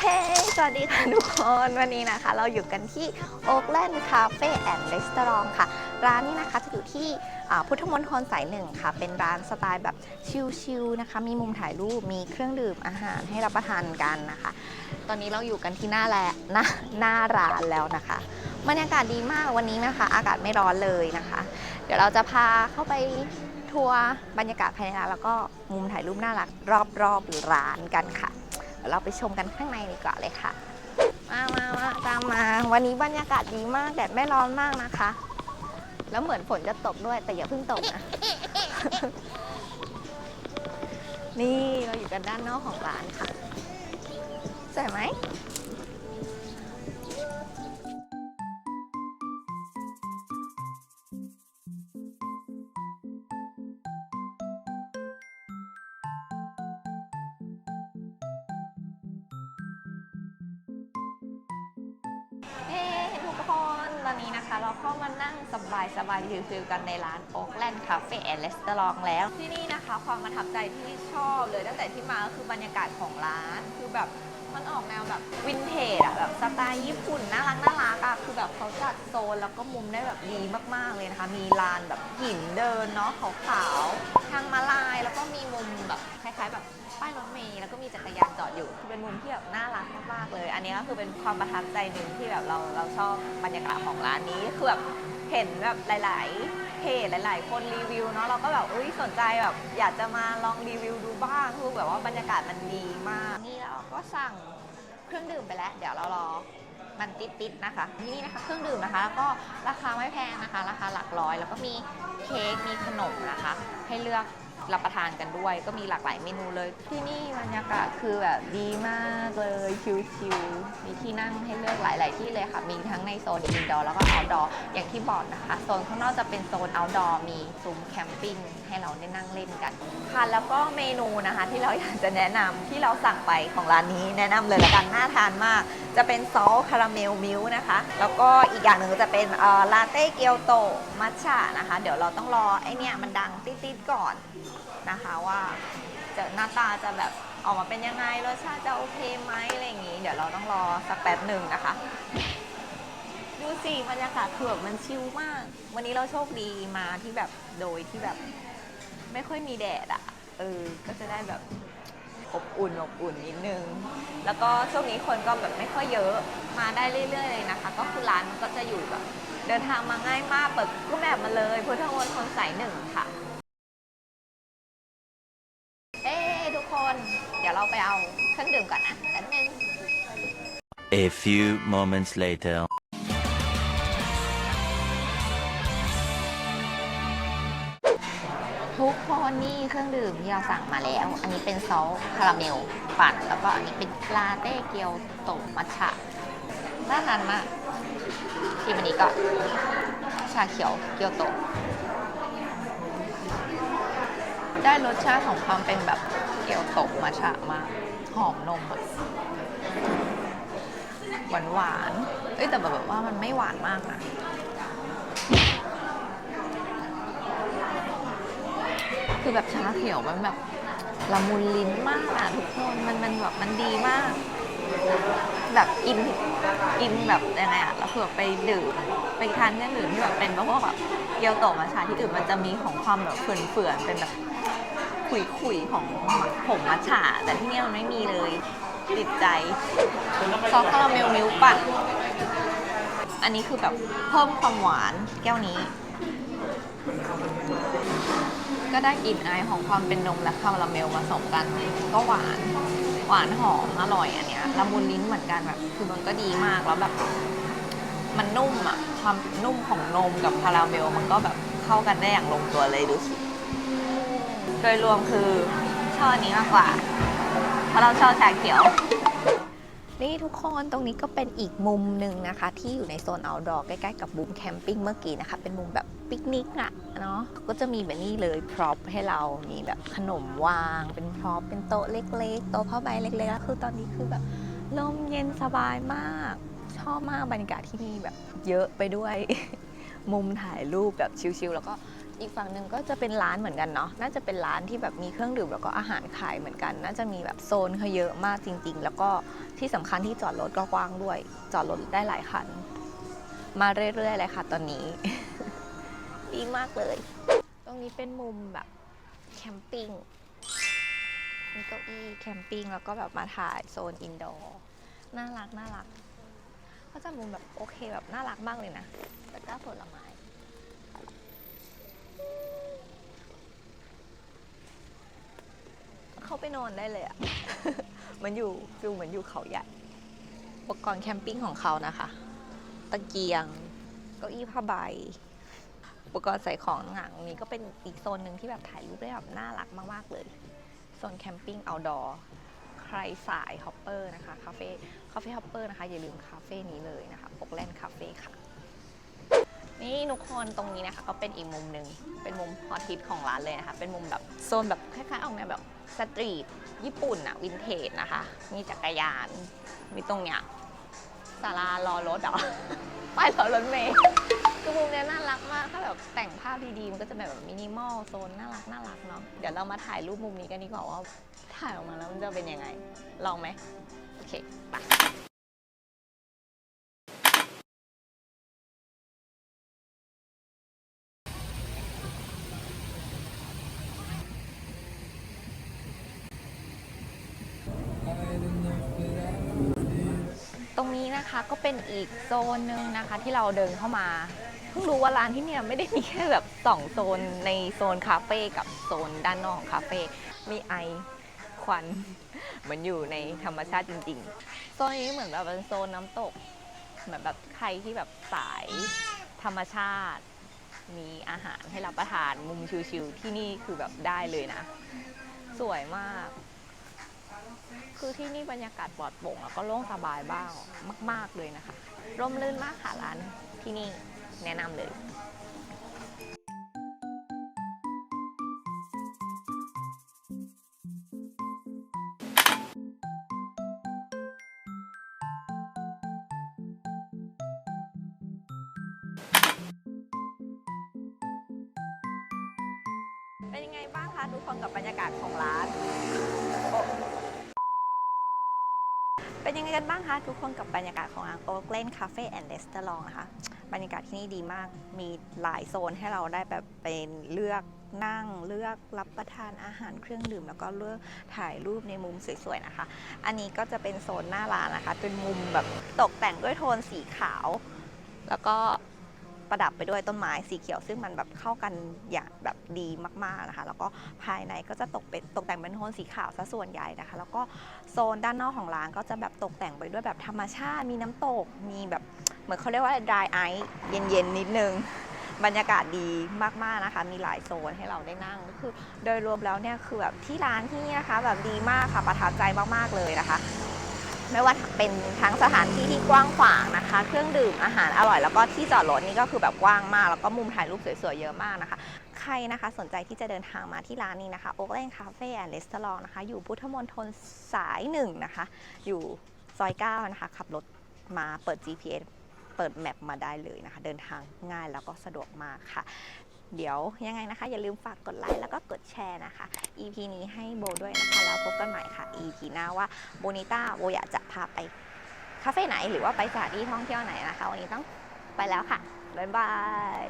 เฮ้ สวัสดีค่ะทุกคน วันนี้นะคะ เราอยู่กันที่ Oakland Cafe and Restaurant ค่ะ ร้านนี้นะคะจะอยู่ที่พุทธมณฑลสายหนึ่งค่ะ เป็นร้านสไตล์แบบชิลๆนะคะ มีมุมถ่ายรูป มีเครื่องดื่มอาหารให้รับประทานกันนะคะ ตอนนี้เราอยู่กันที่หน้าแลหน้าหน้าร้านแล้วนะคะบรรยากาศดีมากวันนี้นะคะ อากาศไม่ร้อนเลยนะคะ เดี๋ยวเราจะพาเข้าไปทัวร์บรรยากาศภายในร้านแล้วก็มุมถ่ายรูปน่ารักรอบๆร้านกันค่ะ ยวเราไปชมกันข้างในดีกว่าเลยค่ะ มามามาตามมา วันนี้บรรยากาศดีมากแดดไม่ร้อนมากนะคะ แล้วเหมือนฝนจะตกด้วยแต่อย่าเพิ่งตกนะ นี่เราอยู่กันด้านนอกของร้านค่ะสวยไหม ตอนนี้นะคะ เราเข้ามานั่งสบายสบายฟิลๆกันในร้านโอ๊กแลนด์คาเฟ่แอนด์รสตอรองแล้ว ที่นี่นะคะ ความประทับใจที่ชอบเลยตั้งแต่ที่มาก็คือบรรยากาศของร้าน คือแบบมันออกแนวแบบวินเทจ แบบสไตล์ญี่ปุ่นน่ารักน่ารักอะคือแบบเขาจัดโซนแล้วก็มุมได้แบบดีมากๆเลยนะคะ มีลานแบบหินเดินเนาะขาวๆทางมาลายแล้วก็มีมุมแบบคล้ายๆ แบบป้ายรถเมล์แล้วก็มีจักรยานจอดอยู่คือเป็นมุมที่แบบน่ารักมากๆเลย อันนี้ก็คือเป็นความประทับใจหนึ่งที่แบบเราเราชอบบรรยากาศของร้านนี้คือแบบเห็นแบบหลาย ๆเพจหลาย ๆ คนรีวิวเนาะเราก็แบบอุ้ยสนใจแบบอยากจะมาลองรีวิวดูบ้างคือแบบว่าบรรยากาศมันดีมากนี่เราก็สั่ง เครื่องดื่มไปแล้ว เดี๋ยวเรารอมันติดๆนะคะ ที่นี่นะคะเครื่องดื่มนะคะแล้วก็ราคาไม่แพงนะคะ ราคาหลักร้อย แล้วก็มีเค้กมีขนมนะคะ ให้เลือก รับประทานกันด้วย ก็มีหลากหลายเมนูเลย ที่นี่บรรยากาศคือแบบดีมากเลยชิลๆมีที่นั่งให้เลือกหลาย ๆ ที่เลยค่ะ มีทั้งในโซนอินดอร์แล้วก็เอาท์ดอร์อย่างที่บอกนะคะโซนข้างนอกจะเป็นโซนเอาท์ดอร์มีซุ้มแคมปิ้งให้เราได้นั่งเล่นกันค่ะแล้วก็เมนูนะคะ ที่เราอยากจะแนะนำที่เราสั่งไปของร้านนี้แนะนำเลยละกันน่าทานมาก จะเป็นซอสคาราเมลมิลนะคะ แล้วก็อีกอย่างหนึ่งจะเป็นลาเต้เกียวโตมัทฉะนะคะ เดี๋ยวเราต้องรอไอเนี่ยมันดังติดๆก่อน นะคะว่าจะหน้าตาจะแบบออกมาเป็นยังไงรสชาติจะโอเคไหมอะไรอย่างงี้ เดี๋ยวเราต้องรอสักแป๊บหนึ่งนะคะ ดูสิบรรยากาศคือแบบมันชิลมาก วันนี้เราโชคดีมาที่แบบโดยที่แบบไม่ค่อยมีแดดอะ่ะเออก็จะได้แบบอบอุ่นอบอุ่นนิดนึง แล้วก็ช่วงนี้คนก็แบบไม่ค่อยเยอะมาได้เรื่อยๆเลยนะคะ ก็คือร้านก็จะอยู่แบบเดินทางมาง่ายมากเปิดรูปแบบมาเลยพุทธมณฑลสายหนึ่งค่ะ เอ้ทุกคน เดี๋ยวเราไปเอาเครื่องดื่มก่อนนะแป๊บนึง A few moments later. ทุกคนนี่เครื่องดื่มที่เราสั่งมาแล้ว อันนี้เป็นซอสคาราเมลปั่น แล้วก็อันนี้เป็นลาเต้เกียวโตมัทฉะน่าทานมากชิมอันนี้ก่อนชาเขียวเกียวโต ได้รสชาติของความเป็นแบบเกียวโตมัทฉะมาก หอมนมอะ หวานหวานเอ้ยแต่แบบว่ามันไม่หวานมากนะคือแบบชาเขียวมันแบบละมุนลิ้นมากอะทุกคนมันมันแบบมันดีมาก แบบกินกินแบบยังไงอะแล้วคือไปดื่มไปทานเครื่องดื่มที่แบบเป็นพวกแบบเกียวโตมาชาที่อื่นมันจะมีของความแบบเฟื่อนๆเป็นแบบขุยๆของผงมัทฉะแต่ที่นี่มันไม่มีเลย ติดใจซอสคาราเมลมิลค์ปั่น อันนี้คือแบบเพิ่มความหวานแก้วนี้ ก็ได้กลิ่นอายของความเป็นนมและคาราเมลผสมกัน ก็หวานหวานหอมอร่อยอันเนี้ยละมุนลิ้นเหมือนกันแบบคือมันก็ดีมากแล้วแบบ มันนุ่มอะความนุ่มของนมกับคาราเมลมันก็แบบเข้ากันได้อย่างลงตัวเลยดูสิโดยรวมคือชอบอันนี้มากกว่า ราะเราชอบชาเขียว นี่ทุกคนตรงนี้ก็เป็นอีกมุมหนึ่งนะคะ ที่อยู่ในโซน outdoor ใกล้ๆกับบูมแคมปิ้งเมื่อกี้นะคะ เป็นมุมแบบปิกนิกอะเนาะก็จะมีแบบนี้เลยพร็อพให้เรามีแบบขนมวาง เป็นพร็อพเป็นโต๊ะเล็ก ๆ โต๊ะผ้าใบเล็กๆแล้วคือตอนนี้คือแบบลมเย็นสบายมาก ชอบมากบรรยากาศที่นี่แบบเยอะไปด้วย มุมถ่ายรูปแบบชิลๆแล้วก็ อีกฝั่งหนึ่งก็จะเป็นร้านเหมือนกันเนาะ น่าจะเป็นร้านที่แบบมีเครื่องดื่มแล้วก็อาหารขายเหมือนกัน น่าจะมีแบบโซนเขาเยอะมากจริง ๆ แล้วก็ที่สำคัญที่จอดรถก็กว้างด้วย จอดรถได้หลายคัน มาเรื่อยๆเลยค่ะตอนนี้ ดีมากเลย ตรงนี้เป็นมุมแบบแคมปิ้ง มีเก้าอี้แคมปิ้งแล้วก็แบบมาถ่ายโซนอินดอร์ น่ารักน่ารักเขาจะมุมแบบโอเคแบบน่ารักมากเลยนะตะกร้าผลไม้ เข้าไปนอนได้เลยอะเหมันอยู่ฟิลเหมือนอยู่เขาใหญ่ อุปกรณ์แคมปิ้งของเขานะคะ ตะเกียง เก้าอี้ผ้าใบ อุปกรณ์ใส่ของหนังนี้ก็เป็นอีกโซนหนึ่งที่แบบถ่ายรูปได้แบบน่ารักมาก ๆ เลย โซนแคมปิ้งเอาดอร์ใครสายฮอปเปอร์นะคะ คาเฟ่ คาเฟ่ฮอปเปอร์นะคะ อย่าลืมคาเฟ่นี้เลยนะคะปกแลนด์คาเฟ่ค่ะนี่ทุกคนตรงนี้นะคะก็เป็นอีกมุมหนึ่งเป็นมุมฮอตฮิตของร้านเลยนะคะ เป็นมุมแบบโซนแบบคล้ายๆออกแนวแบบ สตรีทญี่ปุ่นอะวินเทจนะคะ มีจักรยาน มีตรงเนี้ยศาลารอรถเหรอป้ายรอรถเมย์คือมุมเนี้ยน่ารักมาก ถ้าแบบแต่งภาพดีๆ มันก็จะแบบมินิมอลโซนน่ารักน่ารักเนาะ เดี๋ยวเรามาถ่ายรูปมุมนี้กันดีกว่าว่าถ่ายออกมาแล้วมันจะเป็นยังไง ลองไหมโอเค ไป นี้นะคะก็เป็นอีกโซนหนึ่งนะคะที่เราเดินเข้ามาเพิ่งรู้ว่าร้านที่เนี่ยไม่ได้มีแค่แบบสองโซนในโซนคาเฟ่กับโซนด้านนอกของคาเฟ่มีไอควันเหมือนอยู่ในธรรมชาติจริงๆโซนนี้เหมือนแบบเป็นโซนน้ำตก เหมือนแบบใครที่แบบสายธรรมชาติ มีอาหารให้รับประทานมุมชิวๆที่นี่คือแบบได้เลยนะ สวยมาก คือที่นี่บรรยากาศปลอดโปร่งแล้วก็โล่งสบายบ้างมาก ๆเลยนะคะ ร่มรื่นมากค่ะร้านที่นี่แนะนำเลยเป็นยังไงบ้างคะทุกคนกับบรรยากาศของร้าน เป็นยังไงกันบ้างคะทุกคนกับบรรยากาศของร้านโอ๊กเลนคาเฟ่แอนด์รีสอร์ทนะคะ บรรยากาศที่นี่ดีมาก มีหลายโซนให้เราได้แบบเป็นเลือกนั่งเลือกรับประทานอาหารเครื่องดื่ม แล้วก็เลือกถ่ายรูปในมุมสวยๆนะคะ อันนี้ก็จะเป็นโซนหน้าร้านนะคะเป็นมุมแบบตกแต่งด้วยโทนสีขาว แล้วก็ ประดับไปด้วยต้นไม้สีเขียว ซึ่งมันแบบเข้ากันอย่างแบบดีมากๆนะคะ แล้วก็ภายในก็จะตกเป็นตกแต่งเป็นโทนสีขาวซะส่วนใหญ่นะคะ แล้วก็โซนด้านนอกของร้านก็จะแบบตกแต่งไปด้วยแบบธรรมชาติ มีน้ำตก มีแบบเหมือนเขาเรียกว่า dry ice เย็นๆนิดนึงบรรยากาศดีมากๆนะคะ มีหลายโซนให้เราได้นั่งก็คือ โดยรวมแล้วเนี่ยคือแบบที่ร้านที่นี่นะคะ แบบดีมากค่ะประทับใจมากๆเลยนะคะ ไม่ว่าเป็นทั้งสถานที่ที่กว้างขวางนะคะ เครื่องดื่มอาหารอร่อยแล้วก็ที่จอดรถนี่ก็คือแบบกว้างมาก แล้วก็มุมถ่ายรูปสวยๆเยอะมากนะคะ ใครนะคะสนใจที่จะเดินทางมาที่ร้านนี้นะคะโอ๊กเลนคาเฟ่แอนด์รีสอร์ทนะคะ อยู่พุทธมณฑลสายหนึ่งนะคะ อยู่ซอย9นะคะ ขับรถมาเปิด GPS เปิดแมปมาได้เลยนะคะ เดินทางง่ายแล้วก็สะดวกมากค่ะ เดี๋ยวยังไงนะคะ อย่าลืมฝากกดไลค์แล้วก็กดแชร์นะคะ EP นี้ให้โบด้วยนะคะ แล้วพบกันใหม่ค่ะ EP หน้าว่าโบนิต้าโบอยากจะพาไปคาเฟ่ไหนหรือว่าไปสถานที่ท่องเที่ยวไหนนะคะ วันนี้ต้องไปแล้วค่ะ บ๊ายบาย